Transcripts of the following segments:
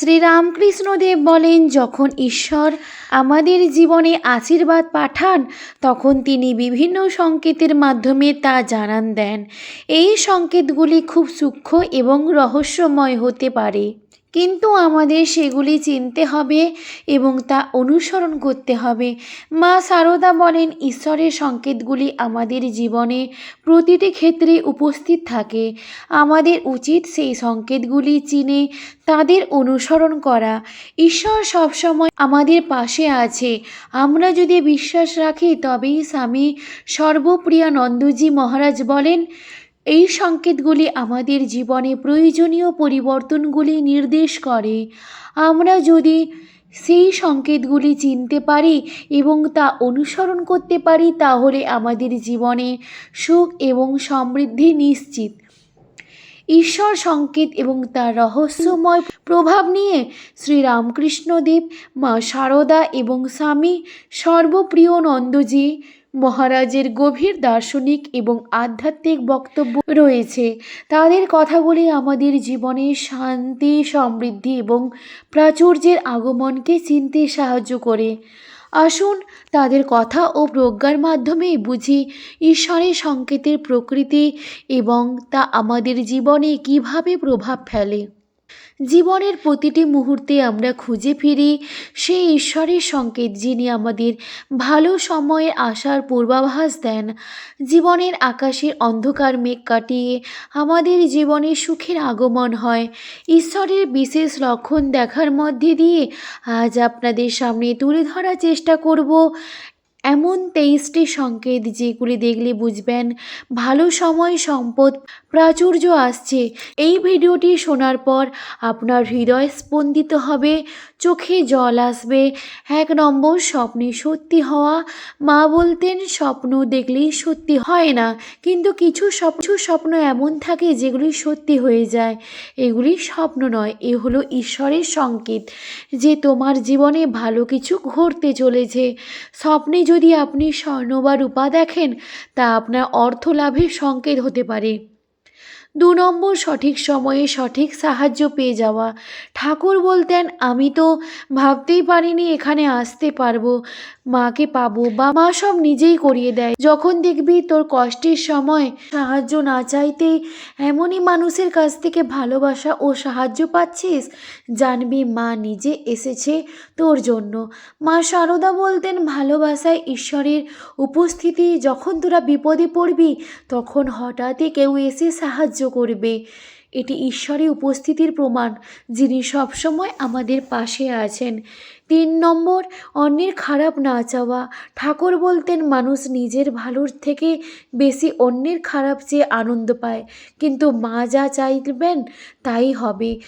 শ্রীরামকৃষ্ণদেব বলেন, যখন ঈশ্বর আমাদের জীবনে আশীর্বাদ পাঠান, তখন তিনি বিভিন্ন সংকেতের মাধ্যমে তা জানান দেন। এই সংকেতগুলি খুব সূক্ষ্ম এবং রহস্যময় হতে পারে। কিন্তু আমাদের সেগুলি চিনতে হবে এবং তা অনুসরণ করতে হবে। মা সারদা বলেন, ঈশ্বরের সংকেতগুলি আমাদের জীবনে প্রতিটি ক্ষেত্রে উপস্থিত থাকে। আমাদের উচিত সেই সংকেতগুলি চিনে, তাদের অনুসরণ করা। ঈশ্বর সবসময় আমাদের পাশে আছে। আমরা যদি বিশ্বাস রাখি, তবেই স্বামী সর্বপ্রিয়ানন্দজি মহারাজ বলেন এই সংকেতগুলি আমাদের জীবনে প্রয়োজনীয় পরিবর্তনগুলি নির্দেশ করে। আমরা যদি সেই সংকেতগুলি চিনতে পারি এবং তা অনুসরণ করতে পারি, তাহলে আমাদের জীবনে সুখ এবং সমৃদ্ধি নিশ্চিত। ঈশ্বর সংকেত এবং তার রহস্যময় প্রভাব নিয়ে শ্রীরামকৃষ্ণদেব, মা সারদা এবং স্বামী সর্বপ্রিয় নন্দজি মহারাজের গভীর দার্শনিক এবং আধ্যাত্মিক বক্তব্য রয়েছে। তাদের কথাগুলি আমাদের জীবনে শান্তি, সমৃদ্ধি এবং প্রাচুর্যের আগমনকে চিনতে সাহায্য করে। আসুন তাদের কথা ও প্রজ্ঞার মাধ্যমেই বুঝি ঈশ্বরের সংকেতের প্রকৃতি এবং তা আমাদের জীবনে কীভাবে প্রভাব ফেলে। জীবনের প্রতিটি মুহূর্তে আমরা খুঁজে ফিরি সেই ঈশ্বরের সংকেত যিনি আমাদের ভালো সময়ে আসার পূর্বাভাস দেন। জীবনের আকাশের অন্ধকার মেঘ কাটিয়ে আমাদের জীবনে সুখের আগমন হয়। ঈশ্বরের বিশেষ লক্ষণ দেখার মধ্যে দিয়ে আজ আপনাদের সামনে তুলে ধরার চেষ্টা করব এমন তেইশটি সংকেত যেগুলি দেখলে বুঝবেন, ভালো সময় সম্পদ প্রাচুর্য আসছে। এই ভিডিওটি শোনার পর আপনার হৃদয় স্পন্দিত হবে। চোখে জল আসবে। এক নম্বর, স্বপ্নে সত্যি হওয়া। মা বলতেন, স্বপ্ন দেখলেই সত্যি হয় না। কিন্তু কিছু কিছু স্বপ্ন এমন থাকে যেগুলি সত্যি হয়ে যায়। এগুলি স্বপ্ন নয়, এ হলো ঈশ্বরের সংকেত, যে তোমার জীবনে ভালো কিছু ঘটতে চলেছে। স্বপ্নে যদি আপনি স্বর্ণ বা রূপা দেখেন, তা আপনার অর্থ লাভের সংকেত হতে পারে। দু নম্বর সঠিক সময়ে সঠিক সাহায্য পেয়ে যাওয়া। ঠাকুর বলতেন, আমি তো ভাবতেই পারিনি এখানে আসতে পারব, মাকে পাবো বা মা সব নিজেই করিয়ে দেয়। যখন দেখবি তোর কষ্টের সময় সাহায্য না চাইতেই এমনই মানুষের কাছ থেকে ভালোবাসা ও সাহায্য পাচ্ছিস, জানবি মা নিজে এসেছে তোর জন্য। মা সারদা বলতেন, ভালোবাসায় ঈশ্বরের উপস্থিতি, যখন তোরা বিপদে পড়বি, তখন হঠাৎই কেউ এসে সাহায্য করবে। এটি ঈশ্বরের উপস্থিতির প্রমাণ, যিনি সবসময় আমাদের পাশে আছেন। তিন নম্বর, অন্যের খারাপ না চাওয়া। ঠাকুর বলতেন, মানুষ নিজের ভালোর থেকে বেশি অন্যের খারাপ চেয়ে আনন্দ পায়। কিন্তু মা যা চাইবেন, তাই হবে।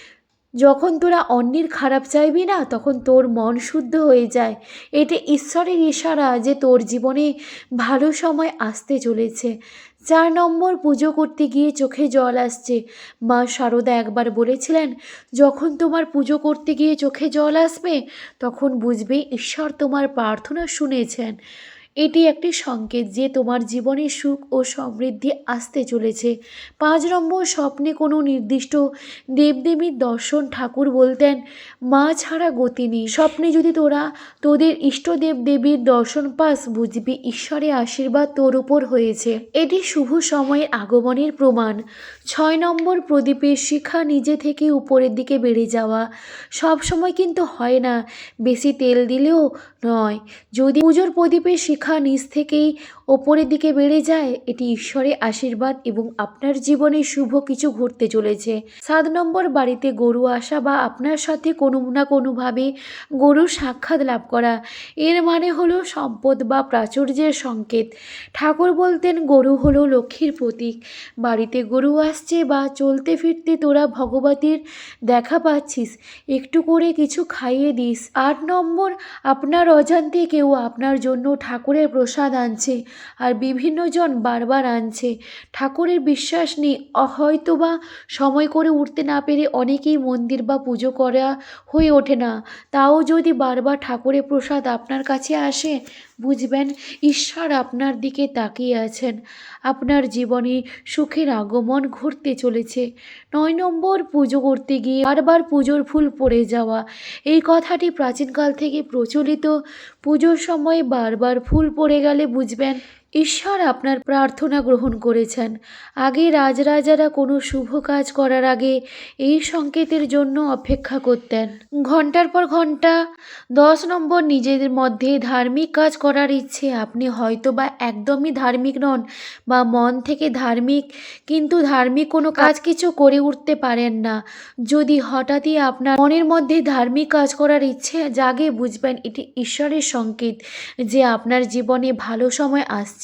যখন তোরা অন্যের খারাপ চাইবি না, তখন তোর মন শুদ্ধ হয়ে যায়। এটা ঈশ্বরের ইশারা যে তোর জীবনে ভালো সময় আসতে চলেছে। চার নম্বর পুজো করতে গিয়ে চোখে জল আসছে। মা সারদা একবার বলেছিলেন, যখন তোমার পুজো করতে গিয়ে চোখে জল আসবে, তখন বুঝবে ঈশ্বর তোমার প্রার্থনা শুনেছেন। এটি একটি সংকেত যে তোমার জীবনে সুখ ও সমৃদ্ধি আসতে চলেছে। পাঁচ নম্বর স্বপ্নে কোনো নির্দিষ্ট দেবদেবীর দর্শন ঠাকুর বলতেন, মা ছাড়া গতি নেই। স্বপ্নে যদি তোরা তোদের ইষ্টদেব দেবীর দর্শন পাস, বুঝবি ঈশ্বরের আশীর্বাদ তোর উপর হয়েছে। এটি শুভ সময়ের আগমনের প্রমাণ। ছয় নম্বর প্রদীপের শিখা নিজে থেকে উপরের দিকে বেড়ে যাওয়া। সব সময় কিন্তু হয় না, বেশি তেল দিলেও নয়। যদি পুজোর প্রদীপের শিখা নিচ থেকেই ওপরের দিকে বেড়ে যায়, এটি ঈশ্বরের আশীর্বাদ এবং আপনার জীবনে শুভ কিছু ঘটতে চলেছে। সাত নম্বর বাড়িতে গরু আসা বা আপনার সাথে কোনো না কোনোভাবে গরুর সাক্ষাৎ লাভ করা, এর মানে হলো সম্পদ বা প্রাচুর্যের সংকেত। ঠাকুর বলতেন, গরু হলো লক্ষ্মীর প্রতীক। বাড়িতে গরু আসছে বা চলতে ফিরতে তোরা ভগবতীর দেখা পাচ্ছিস, একটু করে কিছু খাইয়ে দিস। আট নম্বর, আপনার অজান্তে কেউ আপনার জন্য ঠাকুর ঠাকুরের প্রসাদ আনছে আর বিভিন্নজন বারবার আনছে। ঠাকুরের বিশ্বাস নেই অ- হয়তোবা সময় করে উঠতে না পেরে অনেকেই মন্দির বা পুজো করা হয়ে ওঠে না। তাও যদি বারবার ঠাকুরের প্রসাদ আপনার কাছে আসে, বুঝবেন ঈশ্বর আপনার দিকে তাকিয়ে আছেন। আপনার জীবনে সুখের আগমন ঘটতে চলেছে। নয় নম্বর পুজো করতে গিয়ে বারবার পুজোর ফুল পড়ে যাওয়া। এই কথাটি প্রাচীনকাল থেকে প্রচলিত। পুজোর সময় বারবার ফুল পড়ে গেলে বুঝবেন। ঈশ্বর আপনার প্রার্থনা গ্রহণ করেছেন। আগে রাজরাজারা কোনো শুভ কাজ করার আগে এই সংকেতের জন্য অপেক্ষা করতেন। ঘণ্টার পর ঘণ্টা দশ নম্বর নিজেদের মধ্যে ধার্মিক কাজ করার ইচ্ছে। আপনি হয়তো বা একদমই ধার্মিক নন বা মন থেকে ধার্মিক, কিন্তু ধার্মিক কোনো কাজ কিছু করে উঠতে পারেন না। যদি হঠাৎই আপনার মনের মধ্যে ধার্মিক কাজ করার ইচ্ছে জাগে, বুঝবেন এটি ঈশ্বরের সংকেত যে আপনার জীবনে ভালো সময় আসছে।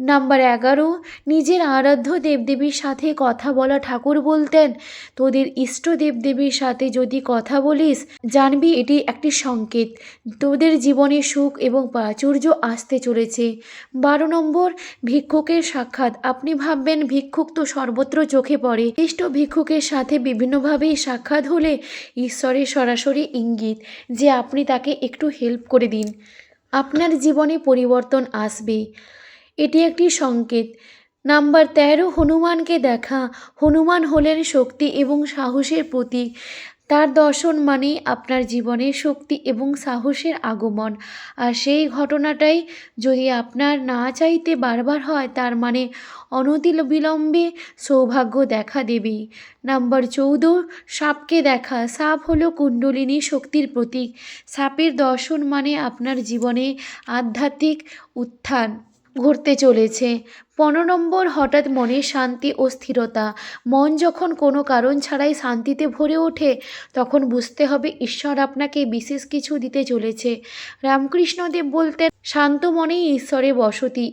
নাম্বার এগারো, নিজের আরাধ্য দেবদেবীর সাথে কথা বলা ঠাকুর বলতেন। তোদের ইষ্ট দেবদেবীর সাথে যদি কথা বলিস, জানবি এটি একটি সংকেত। তোদের জীবনে সুখ এবং প্রাচুর্য আসতে চলেছে। বারো নম্বর, ভিক্ষুকের সাক্ষাৎ। আপনি ভাববেন, ভিক্ষুক তো সর্বত্র চোখে পড়ে। ইষ্ট ভিক্ষুকের সাথে বিভিন্নভাবেই সাক্ষাৎ হলে ঈশ্বরের সরাসরি ইঙ্গিত যে আপনি তাকে একটু হেল্প করে দিন। জীবনে পরিবর্তন আসবে। এটি একটি সংকেত। নাম্বার তেরো, হনুমানকে দেখা। হনুমান হলেন শক্তি এবং সাহসের প্রতীক। তার দর্শন মানেই আপনার জীবনে শক্তি এবং সাহসের আগমন। আর সেই ঘটনাটাই যদি আপনার না চাইতে বারবার হয়, তার মানে অনতিল বিলম্বে সৌভাগ্য দেখা দেবে নাম্বার চৌদ্দ, সাপকে দেখা। সাপ হলো কুণ্ডলিনী শক্তির প্রতীক। সাপের দর্শন মানে আপনার জীবনে আধ্যাত্মিক উত্থান। ঘটতে চলেছে। পনেরো নম্বর হঠাৎ মনে শান্তি ও স্থিরতা। মন যখন কোনো কারণ ছাড়াই শান্তিতে ভরে ওঠে, তখন বুঝতে হবে ঈশ্বর আপনাকে বিশেষ কিছু দিতে চলেছে। রামকৃষ্ণদেব বলতেন, শান্ত মনেই ঈশ্বরে বসতি।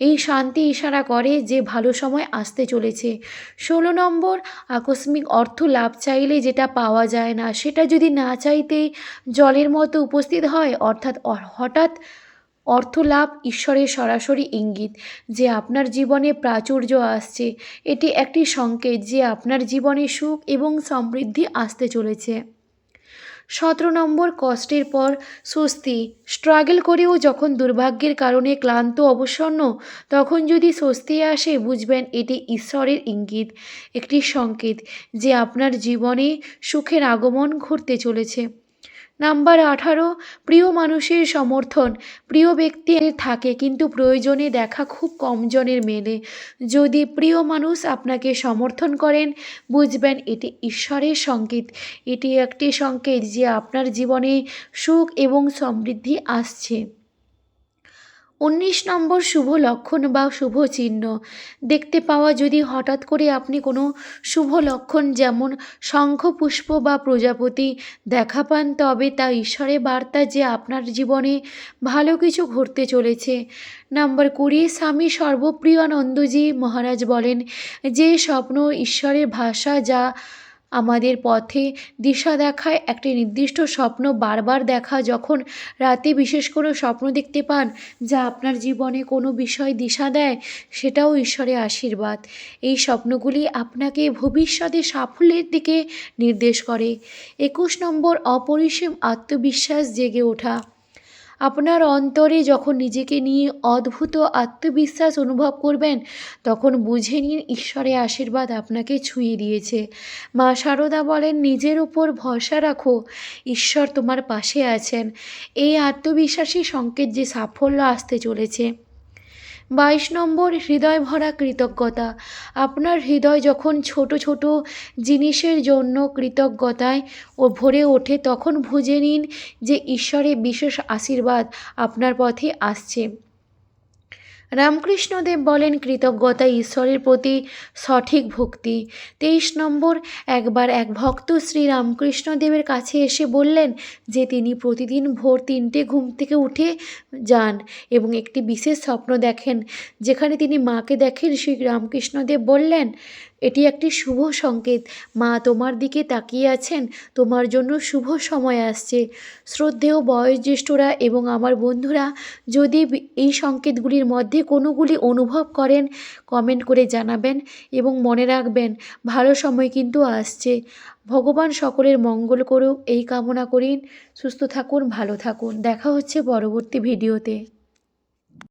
এই শান্তি ইশারা করে যে ভালো সময় আসতে চলেছে। ষোলো নম্বর, আকস্মিক অর্থ লাভ চাইলে যেটা পাওয়া যায় না, সেটা যদি না চাইতেই জলের মতো উপস্থিত হয়, অর্থাৎ হঠাৎ অর্থ লাভ ঈশ্বরের সরাসরি ইঙ্গিত যে আপনার জীবনে প্রাচুর্য আসছে। এটি একটি সংকেত যে আপনার জীবনে সুখ এবং সমৃদ্ধি আসতে চলেছে। সতেরো নম্বর কষ্টের পর স্বস্তি। স্ট্রাগল করেও যখন দুর্ভাগ্যের কারণে ক্লান্ত, অবসন্ন, তখন যদি স্বস্তি আসে, বুঝবেন এটি ঈশ্বরের ইঙ্গিত। একটি সংকেত যে আপনার জীবনে সুখের আগমন ঘটতে চলেছে। নাম্বার আঠারো, প্রিয় মানুষের সমর্থন। প্রিয় ব্যক্তি থাকে, কিন্তু প্রয়োজনে দেখা খুব কম জনের মেলে। যদি প্রিয় মানুষ আপনাকে সমর্থন করেন, বুঝবেন এটি ঈশ্বরের সংকেত। এটি একটি সংকেত যে আপনার জীবনে সুখ এবং সমৃদ্ধি আসছে। উনিশ নম্বর শুভ লক্ষণ বা শুভ চিহ্ন। দেখতে পাওয়া যদি হঠাৎ করে আপনি কোনো শুভ লক্ষণ যেমন শঙ্খ, পুষ্প বা প্রজাপতি দেখা পান, তবে তা ঈশ্বরের বার্তা যে আপনার জীবনে ভালো কিছু ঘটতে চলেছে। নাম্বার কুড়ি, স্বামী সর্বপ্রিয়ানন্দজি মহারাজ বলেন, যে স্বপ্ন ঈশ্বরের ভাষা যা আমাদের পথে দিশা দেখায় একটি নির্দিষ্ট স্বপ্ন বারবার দেখা যখন রাতে বিশেষ কোনো স্বপ্ন দেখতে পান যা আপনার জীবনে কোনো বিষয় দিশা দেয়, সেটাও ঈশ্বরের আশীর্বাদ। এই স্বপ্নগুলি আপনাকে ভবিষ্যতে সাফল্যের দিকে নির্দেশ করে। একুশ নম্বর, অপরিসীম আত্মবিশ্বাস জেগে ওঠা। আপনার অন্তরে যখন নিজেকে নিয়ে অদ্ভুত আত্মবিশ্বাস অনুভব করবেন, তখন বুঝে নিন ঈশ্বরের আশীর্বাদ আপনাকে ছুঁয়ে দিয়েছে। মা শারদা বলেন, নিজের উপর ভরসা রাখো, ঈশ্বর তোমার পাশে আছেন। এই আত্মবিশ্বাসী সংকেত যে সাফল্য আসতে চলেছে। বাইশ নম্বর হৃদয় ভরা কৃতজ্ঞতা। আপনার হৃদয় যখন ছোট ছোট জিনিসের জন্য কৃতজ্ঞতায় ও ভরে ওঠে, তখন বুঝে নিন যে ঈশ্বরের বিশেষ আশীর্বাদ আপনার পথে আসছে। রামকৃষ্ণদেব বলেন, কৃতজ্ঞতা ঈশ্বরের প্রতি সঠিক ভক্তি। তেইশ নম্বর, একবার এক ভক্ত শ্রী রামকৃষ্ণদেবের কাছে এসে বললেন যে, তিনি প্রতিদিন ভোর তিনটে ঘুম থেকে উঠে যান এবং একটি বিশেষ স্বপ্ন দেখেন। যেখানে তিনি মাকে দেখেন, শ্রী রামকৃষ্ণদেব বললেন এটি একটি শুভ সংকেত। মা তোমার দিকে তাকিয়ে আছেন, তোমার জন্য শুভ সময় আসছে। শ্রদ্ধেয় বয়োজ্যেষ্ঠরা এবং আমার বন্ধুরা, যদি এই সংকেতগুলির মধ্যে কোনোগুলি অনুভব করেন কমেন্ট করে জানাবেন এবং মনে রাখবেন, ভালো সময় কিন্তু আসছে। ভগবান সকলের মঙ্গল করুক, এই কামনা করিন। সুস্থ থাকুন, ভালো থাকুন। দেখা হচ্ছে পরবর্তী ভিডিওতে।